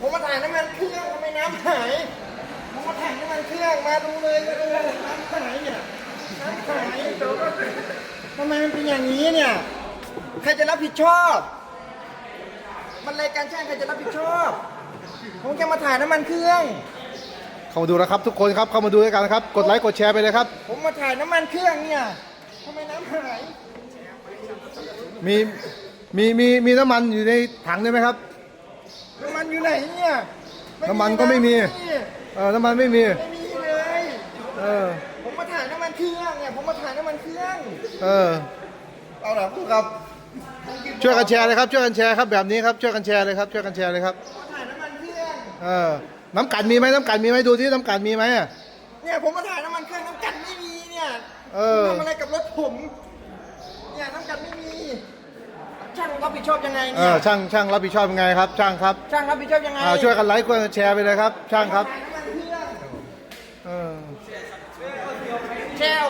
ผมมาถ่ายน้ำมันเครื่องทำไมน้ำหาย ผมมาถ่ายน้ำมันเครื่องมาดูเลยมาดูเลยน้ำหายเนี่ยน้ำหายทำไมมันเป็นอย่างนี้เนี่ย ใครจะรับผิดชอบ มันรายการแช่งใครจะรับผิดชอบ ผมแค่มาถ่ายน้ำมันเครื่อง เข้ามาดูนะครับทุกคนครับเข้ามาดูด้วยกันนะครับ กดไลค์กดแชร์ไปเลยครับ ผมมาถ่ายน้ำมันเครื่องเนี่ยทำไมน้ำหาย มีมีมีมีน้ำมันอยู่ในถังด้วยไหมครับ น้ำมันอยู่ไหนเนี่ยน้ำมันก็ไม่มี เออ น้ำมันไม่มี ไม่มีเลย เออ ผมมาถ่ายน้ำมันเครื่องเนี่ย ผมมาถ่ายน้ำมันเครื่อง เออ เอาละพูดครับ ช่วยกันแชร์เลยครับ ช่วยกันแชร์ครับแบบนี้ครับ ช่วยกันแชร์เลยครับ ช่วยกันแชร์เลยครับมาถ่ายน้ำมันเครื่อง เออ น้ำกันมีไหมน้ำกันมีไหมดูที่น้ำกันมีไหมอะเนี่ยผมมาถ่ายน้ำมันเครื่องน้ำกัดไม่มีเนี่ยเออ ทำอะไรกับรถผม เนี่ยน้ำกัดไม่มี ช่าง รับผิดชอบยังไงเอเนี่ยอช่างช่างรับผิดชอบยังไงครับ ช่างครับช่างรับผิดชอบยังไงอ่าช่วยกันไลค์ช่วยกันแชร์ไปเลยครับ ช่างครับถ่ายน้ำมันเครื่องเออ แชร์